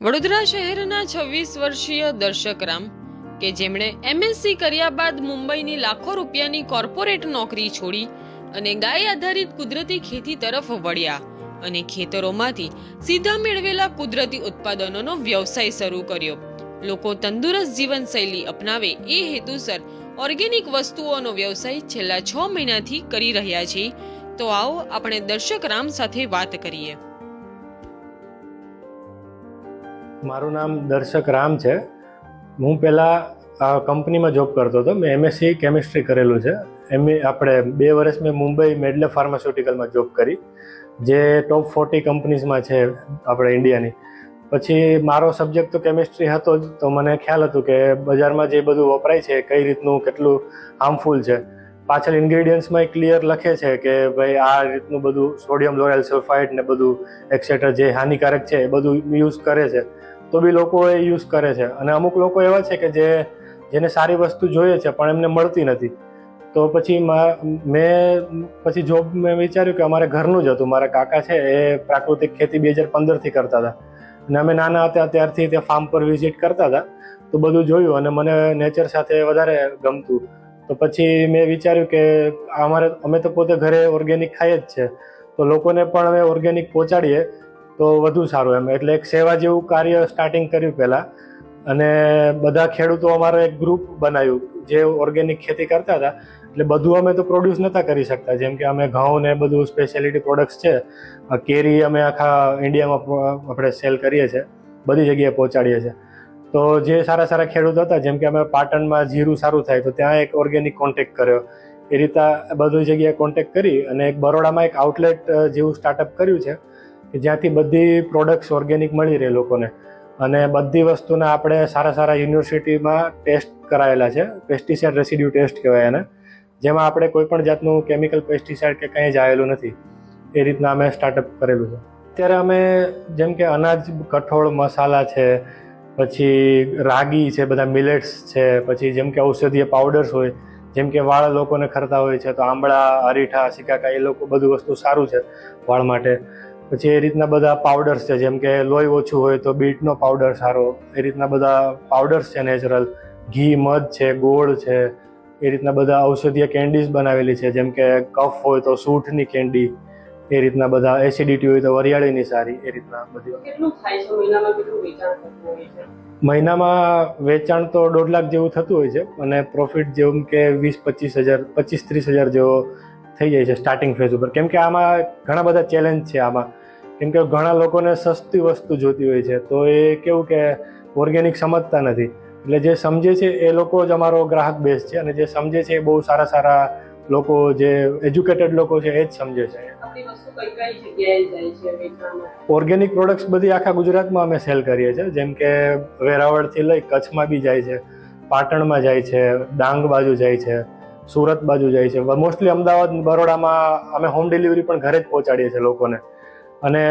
વડોદરા શહેરના છવ્વીસ વર્ષીય દર્શક રામ, કે જેમણે એમએસસી કર્યા બાદ મુંબઈની લાખો રૂપિયાની કોર્પોરેટ નોકરી છોડી અને ગાય આધારિત કુદરતી ખેતી તરફ વળ્યા અને ખેતરોમાંથી સીધા મેળવેલા કુદરતી ઉત્પાદનોનો વ્યવસાય શરૂ કર્યો. લોકો તંદુરસ્ત જીવનશૈલી અપનાવે એ હેતુસર ઓર્ગેનિક વસ્તુઓનો વ્યવસાય છેલ્લા છ મહિનાથી કરી રહ્યા છે. તો આવો આપણે દર્શક રામ સાથે વાત કરીએ. મારું નામ દર્શક રામ છે. હું પહેલાં કંપનીમાં જોબ કરતો હતો. મેં એમએસસી કેમિસ્ટ્રી કરેલું છે. એમ આપણે બે વર્ષ મેં મુંબઈ મેડલે ફાર્માસ્યુટિકલમાં જોબ કરી. જે ટોપ ફોર્ટી કંપનીઝમાં છે આપણે ઇન્ડિયાની પછી મારો સબ્જેક્ટ તો કેમિસ્ટ્રી હતો જ. તો મને ખ્યાલ હતું કે બજારમાં જે બધું વપરાય છે, કઈ રીતનું કેટલું હાર્મફુલ છે. પાછળ ઇન્ગ્રેડિયન્ટ્સમાં ક્લિયર લખે છે કે ભાઈ આ રીતનું બધું સોડિયમ લોરેલ સલ્ફાઇડ ને બધું એક્સેટ્રા જે હાનિકારક છે એ બધું યુઝ કરે છે. તો બી લોકો એ યુઝ કરે છે. અને અમુક લોકો એવા છે કે જે, જેને સારી વસ્તુ જોઈએ છે પણ એમને મળતી નથી. તો પછી મેં પછી જોબ મેં વિચાર્યું કે અમારે ઘરનું જ હતું. મારા કાકા છે એ પ્રાકૃતિક ખેતી બે હજાર પંદરથી કરતા હતા. અને અમે નાના હતા ત્યારથી ત્યાં ફાર્મ પર વિઝિટ કરતા હતા. તો બધું જોયું અને મને નેચર સાથે વધારે ગમતું. તો પછી મેં વિચાર્યું કે અમારે, અમે તો પોતે ઘરે ઓર્ગેનિક ખાઈએ જ છે. તો લોકોને પણ અમે ઓર્ગેનિક પહોંચાડીએ. તો વધુ સારું એમ. એટલે એક સેવા જેવું કાર્ય સ્ટાર્ટિંગ કર્યું પહેલાં. અને બધા ખેડૂતો અમારે એક ગ્રુપ બનાવ્યું જે ઓર્ગેનિક ખેતી કરતા હતા. એટલે બધું અમે તો પ્રોડ્યુસ નહોતા કરી શકતા. જેમ કે અમે ઘઉં ને બધું સ્પેશિયાલિટી પ્રોડક્ટ્સ છે. કેરી અમે આખા ઇન્ડિયામાં આપણે સેલ કરીએ છીએ. બધી જગ્યાએ પહોંચાડીએ છીએ. તો જે સારા સારા ખેડૂતો હતા, જેમ કે અમે પાટણમાં જીરું સારું થાય, તો ત્યાં એક ઓર્ગેનિક કોન્ટેક્ટ કર્યો. એ રીતે બધી જગ્યાએ કોન્ટેક્ટ કરી અને એક બરોડામાં એક આઉટલેટ જેવું સ્ટાર્ટઅપ કર્યું છે. કે જ્યાંથી બધી પ્રોડક્ટ્સ ઓર્ગેનિક મળી રહે લોકોને. અને બધી વસ્તુના આપણે સારા સારા યુનિવર્સિટીમાં ટેસ્ટ કરાયેલા છે. પેસ્ટિસાઇડ રેસિડ્યુ ટેસ્ટ કહેવાય એને. જેમાં આપણે કોઈ પણ જાતનું કેમિકલ પેસ્ટિસાઇડ કે કંઈ જ આવેલું નથી. એ રીતના અમે સ્ટાર્ટઅપ કરેલું છે. અત્યારે અમે જેમ કે અનાજ, કઠોળ, મસાલા છે, પછી રાગી છે, બધા મિલેટ્સ છે, પછી જેમ કે ઔષધીય પાવડર્સ હોય, જેમ કે વાળ લોકોને ખરતા હોય છે, તો આંબળા અરીઠા સિકાકા, એ લોકો બધું વસ્તુ સારું છે વાળ માટે. પછી એ રીતના બધા પાવડર્સ છે જેમ કે લોહી ઓછું હોય તો બીટનો પાવડર સારો. એ રીતના બધા પાવડર્સ છે નેચરલ ઘી મધ છે ગોળ છે. એ રીતના બધા ઔષધીય કેન્ડીઝ બનાવેલી છે જેમ કે કફ હોય તો સૂઠની કેન્ડી એ રીતના બધા એસિડિટી હોય તો વરિયાળીની સારી. એ રીતના બધી મહિનામાં વેચાણ તો દોઢ લાખ જેવું થતું હોય છે અને પ્રોફિટ જેમ કે વીસ પચીસ હજાર પચીસ ત્રીસ હજાર જેવો થઈ જાય છે સ્ટાર્ટિંગ ફેઝ ઉપર. કેમ કે આમાં ઘણા બધા ચેલેન્જ છે આમાં. કેમ કે ઘણા લોકોને સસ્તી વસ્તુ જોતી હોય છે તો એ કેવું કે ઓર્ગેનિક સમજતા નથી. એટલે જે સમજે છે એ લોકો જ અમારો ગ્રાહક બેઝ છે અને જે સમજે છે એ બહુ સારા સારા લોકો જે એજ્યુકેટેડ લોકો છે એ જ સમજે છે. ઓર્ગેનિક પ્રોડક્ટ્સ બધી આખા ગુજરાતમાં અમે સેલ કરીએ છીએ. જેમ કે વેરાવળથી લઈ કચ્છમાં બી જાય છે પાટણમાં જાય છે ડાંગ બાજુ જાય છે. સુરત બાજુ જાય છે. મોસ્ટલી અમદાવાદ બરોડામાં અમે હોમ ડિલિવરી પણ ઘરે જ પહોંચાડીએ છીએ લોકોને. અને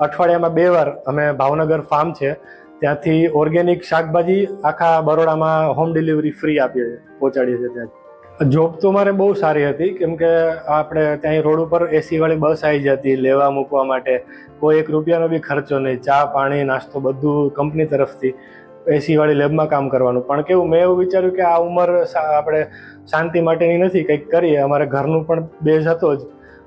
અઠવાડિયામાં બે વાર અમે ભાવનગર ફાર્મ છે. ત્યાંથી ઓર્ગેનિક શાકભાજી આખા બરોડામાં હોમ ડિલિવરી ફ્રી આપીએ છીએ, પહોંચાડીએ છીએ ત્યાં. જોબ તો મારે બહુ સારી હતી, કેમ કે આપણે ત્યાં રોડ ઉપર એસી વાળી બસ આવી જતી, લેવા મૂકવા માટે. કોઈ એક રૂપિયાનો બી ખર્ચો નહીં, ચા, પાણી, નાસ્તો બધું કંપની તરફથી. એસી વાળી લેબમાં કામ કરવાનું. પણ કેવું, મેં એવું વિચાર્યું કે આ ઉંમર આપણે શાંતિ માટેની નથી, કંઈક કરીએ. અમારે ઘરનું પણ બેઝ હતો જ.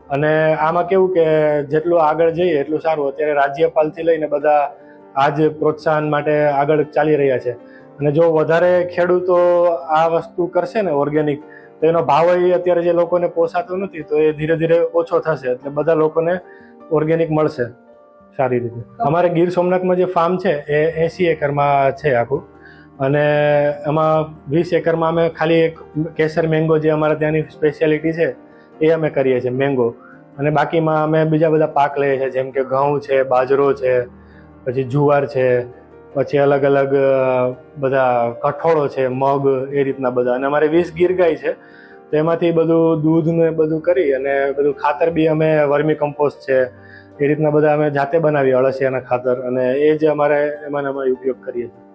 અને આમાં કેવું કે જેટલું આગળ જઈએ, એટલું સારું. અત્યારે રાજ્યપાલથી લઈને બધા આ જ પ્રોત્સાહન માટે આગળ ચાલી રહ્યા છે. અને જો વધારે ખેડૂતો આ વસ્તુ કરશે ને ઓર્ગેનિક તો એનો ભાવ અત્યારે જે લોકોને પોસાતો નથી, તો એ ધીરે ધીરે ઓછો થશે. એટલે બધા લોકોને ઓર્ગેનિક મળશે. સારી રીતે. અમારે ગીર સોમનાથમાં જે ફાર્મ છે, એ એસી એકરમાં છે આખું. અને એમાં વીસ એકરમાં અમે ખાલી એક કેસર મેંગો જે અમારા ત્યાંની સ્પેશિયાલિટી છે, એ અમે કરીએ છીએ મેંગો અને બાકીમાં અમે બીજા બધા પાક લઈએ છીએ, જેમ કે ઘઉં છે, બાજરો છે, પછી જુવાર છે, પછી અલગ અલગ બધા કઠોળો છે, મગ, એ રીતના બધા. અને અમારે વીસ ગીર ગાય છે, તો એમાંથી બધું દૂધને બધું કરી અને બધું ખાતર બી અમે વર્મી કમ્પોસ્ટ છે એ રીતના બધા અમે જાતે બનાવીએ અળસિયાના ખાતર અને એ જ અમારે એમાં અમે ઉપયોગ કરીએ છીએ.